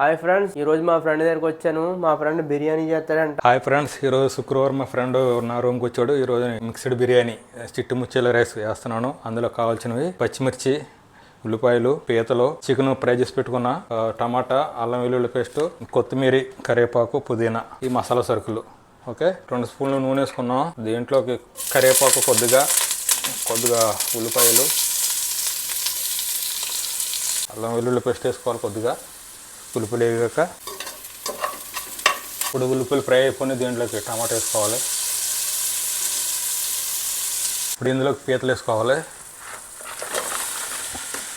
Hi friends ఈ రోజు మా ఫ్రెండ్ దగ్గరికి వచ్చాను. మా ఫ్రెండ్ బిర్యానీ చేస్తాడంట. హాయ్ ఫ్రెండ్స్ ఈరోజు శుక్రవారం మా ఫ్రెండ్ నా రూమ్కి వచ్చాడు. ఈరోజు మిక్స్డ్ బిర్యానీ చిట్టు ముచ్చేల రైస్ వేస్తున్నాను. అందులో కావాల్సినవి పచ్చిమిర్చి ఉల్లిపాయలు పీతలు చికెన్ ఫ్రై చేసి పెట్టుకున్న టమాటా అల్లం వెల్లుల్లి పేస్ట్ కొత్తిమీర కరివేపాకు పుదీనా ఈ మసాలా సరుకులు. ఓకే రెండు స్పూన్లు నూనె వేసుకున్నాం. దీంట్లోకి కరివేపాకు కొద్దిగా కొద్దిగా ఉల్లిపాయలు అల్లం వెల్లుల్లి పేస్ట్ వేసుకోవాలి కొద్దిగా. ఉల్లిపాయలు వేగాక ఇప్పుడు ఉలుపులు ఫ్రై అయిపోయి దీంట్లోకి టమాటా వేసుకోవాలి. ఇప్పుడు ఇందులోకి పీతలు వేసుకోవాలి.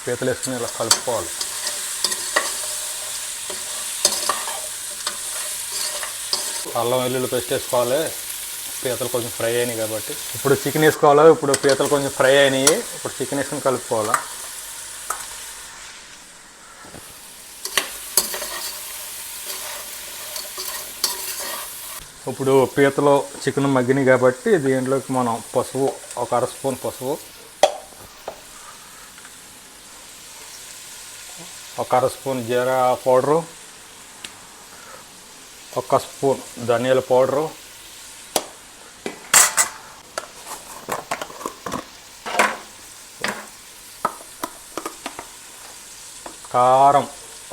పీతలు వేసుకుని ఇలా కలుపుకోవాలి. అల్లం వెల్లుల్లి పేస్ట్ వేసుకోవాలి. పీతలు కొంచెం ఫ్రై అయినాయి కాబట్టి. ఇప్పుడు చికెన్ వేసుకోవాలి? ఇప్పుడు పీతలు కొంచెం ఫ్రై అయినాయి. ఇప్పుడు చికెన్ వేసుకుని కలుపుకోవాలి? ఇప్పుడు పీతలో చికెన్ మగ్గినాయి కాబట్టి దీంట్లోకి మనం పసుపు ఒక అర స్పూన్ పసుపు ఒక అర స్పూన్ జీరా పౌడరు ఒక స్పూన్ ధనియాల పౌడరు కారం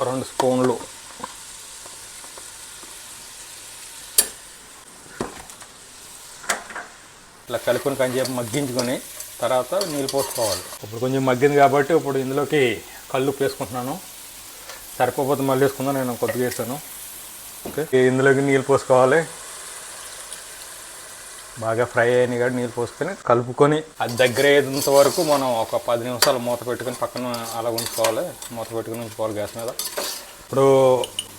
రెండు స్పూన్లు ఇట్లా కలుపుకొని కొంచెం మగ్గించుకొని తర్వాత నీళ్ళు పోసుకోవాలి. ఇప్పుడు కొంచెం మగ్గింది కాబట్టి ఇప్పుడు ఇందులోకి కళ్ళు వేసుకుంటున్నాను సరిపోతే మళ్ళీ వేసుకుందాం నేను కొద్దిగా వేస్తాను. ఓకే. ఇందులోకి నీళ్ళు పోసుకోవాలి. బాగా ఫ్రై అయినాయి కాబట్టి నీళ్ళు పోసుకొని కలుపుకొని అది దగ్గర అయ్యేంత వరకు మనం ఒక పది నిమిషాలు మూత పెట్టుకొని పక్కన అలా ఉంచుకోవాలి. మూత పెట్టుకుని ఉంచుకోవాలి గ్యాస్ మీద. ఇప్పుడు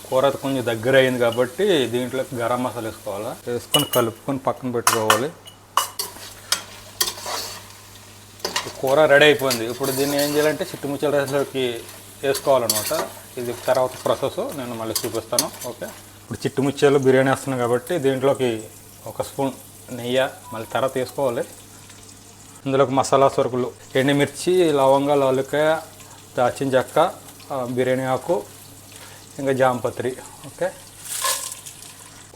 కూర కొంచెం దగ్గర అయింది కాబట్టి దీంట్లో గరం మసాలా వేసుకోవాలి. వేసుకొని కలుపుకొని పక్కన పెట్టుకోవాలి. కూర రెడీ అయిపోయింది. ఇప్పుడు దీన్ని ఏం చేయాలంటే చిట్టుముచ్చల రైస్లోకి వేసుకోవాలన్నమాట. ఇది తర్వాత ప్రాసెస్. నేను మళ్ళీ చూపిస్తాను. ఓకే? ఇప్పుడు చిట్టుముచ్చాలు బిర్యానీ వేస్తున్నాను కాబట్టి దీంట్లోకి ఒక స్పూన్ నెయ్యి మళ్ళీ తర్వాత వేసుకోవాలి. ఇందులోకి మసాలా సరుకులు ఎండుమిర్చి లవంగా లవలికాయ దాచిన చెక్క బిర్యానీ ఆకు ఇంకా జాంపత్రి ఓకే?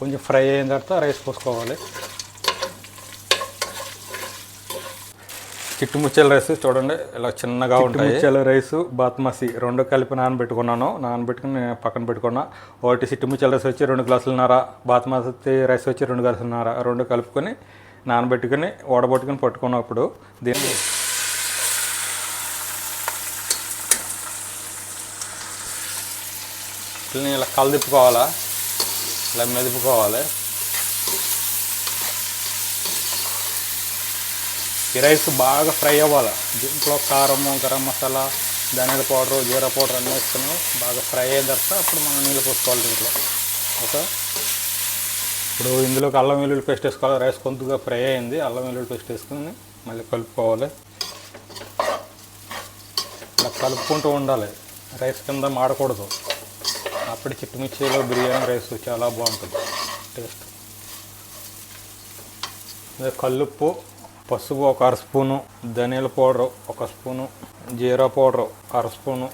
కొంచెం ఫ్రై అయిన తర్వాత రైస్ పోసుకోవాలి. చిట్టుముచ్చాల రైస్ చూడండి ఇలా చిన్నగా ఉంటాయి. చిట్టుముచ్చాల రైస్ బాత్మసి రెండు కలిపి నానబెట్టుకున్నాను. నానబెట్టుకుని పక్కన పెట్టుకున్నా. ఒకటి చిట్టుముచ్చాల రైస్ వచ్చి రెండు గ్లాసులన్నర బాత్మతి రైస్ వచ్చి రెండు గ్లాసులన్నర రెండు కలుపుకొని నానబెట్టుకుని ఓడబట్టుకుని పట్టుకున్నప్పుడు దీన్ని ఇలా కలదిప్పుకోవాలా ఇలా మెదుపుకోవాలి ఈ రైస్ బాగా ఫ్రై అవ్వాలి. దీంట్లో కారము గరం మసాలా ధనియాల పౌడరు జీరా పౌడర్ అన్నీ వేసుకుని బాగా ఫ్రై అయిన తర్వాత అప్పుడు మనం నీళ్ళు పోసుకోవాలి దీంట్లో. ఓకే? ఇప్పుడు ఇందులోకి అల్లం వెల్లుల్లి పేస్ట్ వేసుకోవాలి. రైస్ కొంతగా ఫ్రై అయింది. అల్లం వెల్లుల్లి పేస్ట్ వేసుకుని మళ్ళీ కలుపుకోవాలి. ఇలా కలుపుకుంటూ ఉండాలి. రైస్ కింద మాడకూడదు. అప్పుడు చిట్టుమిర్చిలో బిర్యానీ రైస్ చాలా బాగుంటుంది. టేస్ట్. కల్లుప్పు. పసుపు ఒక అర స్పూను ధనియాల పౌడర్ ఒక స్పూను జీరా పౌడర్ అర స్పూను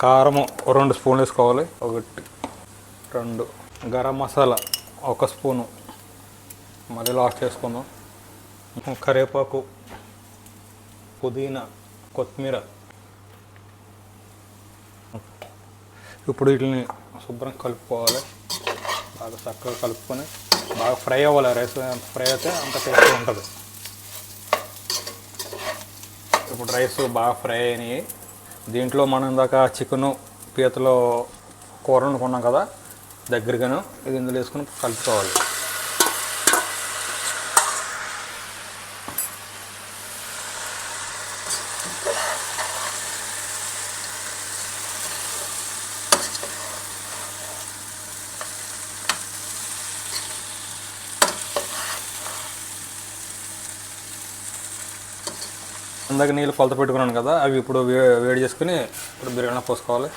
కారము రెండు స్పూన్లు వేసుకోవాలి. ఒకటి రెండు. గరం మసాలా ఒక స్పూను. మళ్ళీ లాస్ట్ వేసుకుందాం. కరివేపాకు పుదీనా కొత్తిమీర. ఇప్పుడు వీటిని శుభ్రం కలుపుకోవాలి. బాగా చక్కగా కలుపుకొని బాగా ఫ్రై అవ్వాలి. రైస్ ఫ్రై అయితే అంత టేస్ట్గా ఉంటుంది. ఇప్పుడు రైస్ బాగా ఫ్రై అయినాయి. దీంట్లో మనం ఇందాక చికెను పీతలో కూర వండుకున్నాం కదా దగ్గరగాను. ఇది ఇందులో వేసుకుని కలుపుకోవాలి. ఇందాక నీళ్ళు కొలత పెట్టుకున్నాను కదా అవి ఇప్పుడు వే- వేడి చేసుకుని ఇప్పుడు బిర్యానీ పోసుకోవాలి.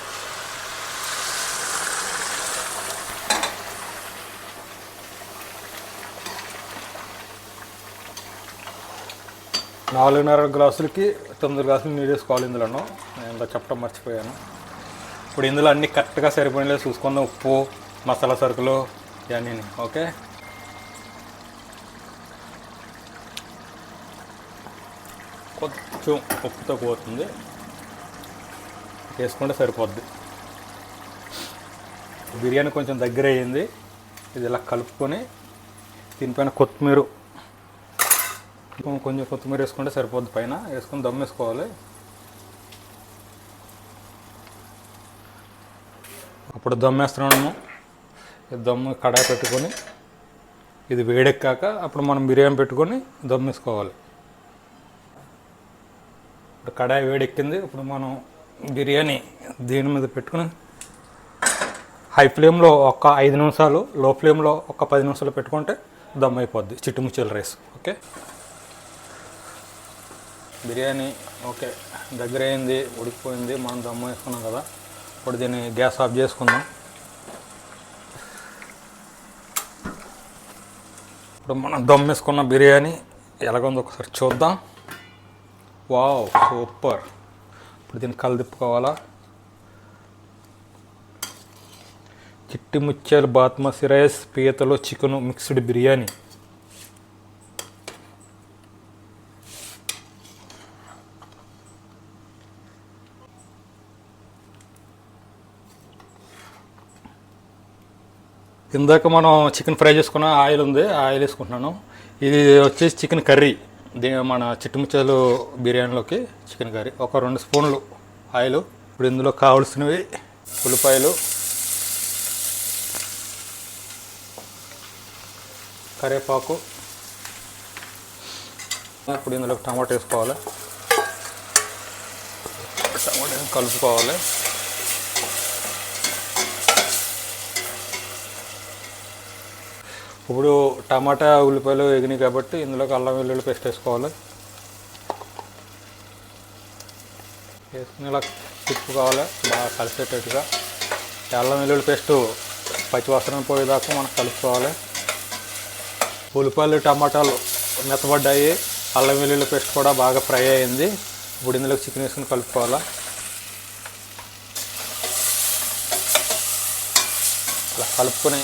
నాలుగున్నర గ్లాసులకి తొమ్మిది గ్లాసులు నీళ్ళు వేసుకోవాలి ఇందులోనూ. నేను ఇందా చెప్పడం మర్చిపోయాను. ఇప్పుడు ఇందులో అన్నీ కరెక్ట్గా సరిపోయినలే చూసుకుందాం. ఉప్పు మసాలా సరుకులు ఇవన్నీ. ఓకే? కొంచెం ఉప్పుతో పోతుంది. వేసుకుంటే సరిపోద్ది. బిర్యానీ కొంచెం దగ్గర అయ్యింది. ఇది ఇలా కలుపుకొని దీనిపైన కొత్తిమీర. కొంచెం కొత్తిమీర వేసుకుంటే సరిపోద్ది పైన. వేసుకొని దమ్ వేసుకోవాలి. అప్పుడు దమ్ వేస్తున్నాము దమ్ము కడాయి పెట్టుకొని ఇది వేడెక్కాక అప్పుడు మనం బిర్యానీ పెట్టుకొని దమ్ వేసుకోవాలి. ఇప్పుడు కడాయి వేడెక్కింది. ఇప్పుడు మనం బిర్యానీ దీని మీద పెట్టుకుని హై ఫ్లేమ్లో ఒక ఐదు నిమిషాలు లో ఫ్లేమ్లో ఒక పది నిమిషాలు పెట్టుకుంటే దమ్ అయిపోద్ది చిట్టుముచ్చల రైస్. ఓకే? బిర్యానీ ఓకే దగ్గర అయింది ఉడికిపోయింది మనం దమ్ము వేసుకున్నాం కదా. ఇప్పుడు దీన్ని గ్యాస్ ఆఫ్ చేసుకుందాం. ఇప్పుడు మనం దమ్ వేసుకున్న బిర్యానీ ఎలాగుందో ఒకసారి చూద్దాం. Wow super. ఇప్పుడు దీన్ని కలదిప్పుకోవాలా చిట్టి ముత్యాలు బాత్మసి రైస్ పీతలు చికెను మిక్స్డ్ బిర్యానీ. ఇందాక మనం చికెన్ ఫ్రై చేసుకున్న ఆయిల్ ఉంది ఆయిల్ వేసుకుంటున్నాను. ఇది వచ్చేసి చికెన్ కర్రీ. దీ మన చిట్టుముచ్చలు బిర్యానీలోకి చికెన్ కర్రీ. ఒక రెండు స్పూన్లు ఆయిల్. ఇప్పుడు ఇందులో కావాల్సినవి ఉల్లిపాయలు కరివేపాకు ఇప్పుడు ఇందులో టమాటా వేసుకోవాలి. టమాటా కలుపుకోవాలి. ఇప్పుడు టమాటా ఉల్లిపాయలు ఎగినాయి కాబట్టి ఇందులోకి అల్లం వెల్లుల్లి పేస్ట్ వేసుకోవాలి. వేసుకుని ఇలా తిప్పుకోవాలి బాగా కలిసేటట్టుగా. అల్లం వెల్లుల్లి పేస్ట్ పచ్చివాసన పోయేదాకా మనం కలుపుకోవాలి. ఉల్లిపాయలు టమాటాలు మెత్తబడ్డాయి. అల్లం వెల్లుల్లి పేస్ట్ కూడా బాగా ఫ్రై అయింది. ఇప్పుడు ఇందులోకి చికెన్ వేసుకుని కలుపుకోవాలా. అలా కలుపుకొని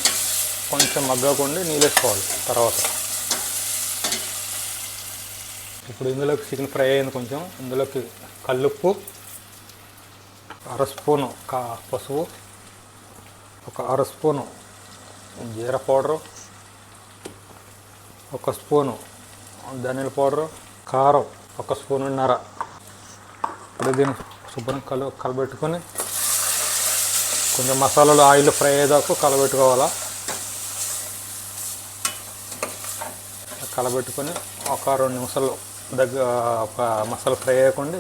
కొంచెం మగ్గకుండా నీళ్ళు వేసుకోవాలి తర్వాత. ఇప్పుడు ఇందులోకి చికెన్ ఫ్రై అయింది కొంచెం. ఇందులోకి కల్లుప్పు అర స్పూను కా పసుపు ఒక అర స్పూను జీర పౌడరు ఒక స్పూను ధనియాల పౌడరు కారం ఒక స్పూనున్నర ఇప్పుడు దీన్ని శుభ్రం కలు కలబెట్టుకొని కొంచెం మసాలాలు ఆయిల్ ఫ్రై అయ్యేదాకా కలబెట్టుకోవాలా. కలబెట్టుకొని ఒక రెండు నిమిషాలు దగ్గర ఒక మసాలా ఫ్రై అయ్యకుండా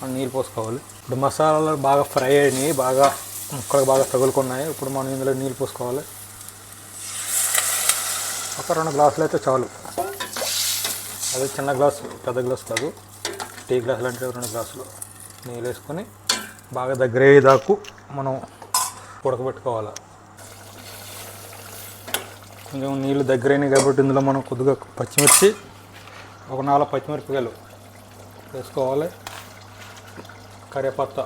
మనం నీళ్ళు పోసుకోవాలి. ఇప్పుడు మసాలాలు బాగా ఫ్రై అయినాయి బాగా ముక్కలు బాగా తగులుకున్నాయి. ఇప్పుడు మనం ఇందులో నీళ్ళు పోసుకోవాలి. ఒక రెండు గ్లాసులు అయితే చాలు. అది చిన్న గ్లాసు పెద్ద గ్లాస్ కాదు. టీ గ్లాసులు అంటే రెండు గ్లాసులు నీళ్ళు వేసుకొని బాగా దగ్గర అయ్యేదాకు మనం ఉడకబెట్టుకోవాలి. కొంచెం నీళ్ళు దగ్గరైనవి కాబట్టి ఇందులో మనం కొద్దిగా పచ్చిమిర్చి ఒక నాలుగు పచ్చిమిరపకాయలు వేసుకోవాలి. కరివేపత్త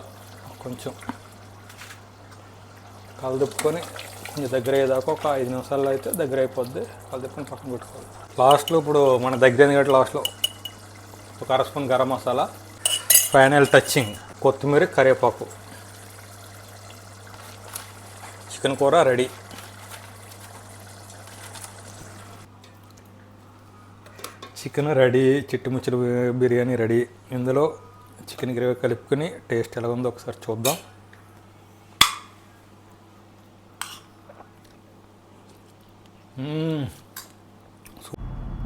కొంచెం కలదుప్పుకొని కొంచెం దగ్గర అయ్యేదాకా ఒక ఐదు నిమిషాల్లో అయితే దగ్గర అయిపోద్ది కలదుప్పుకొని పక్కన పెట్టుకోవాలి. లాస్ట్లో ఇప్పుడు మన దగ్గర కాబట్టి లాస్ట్లో ఒక అర spoon garam masala final touching కొత్తిమీర కరివేపాకు. చికెన్ కూర రెడీ. చికెన్ రెడీ చిట్టుముచ్చులు బిర్యానీ రెడీ. ఇందులో చికెన్ గ్రేవీ కలుపుకొని టేస్ట్ ఎలా ఉందో ఒకసారి చూద్దాం.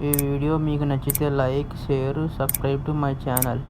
ఈ వీడియో మీకు నచ్చితే like share subscribe to my channel.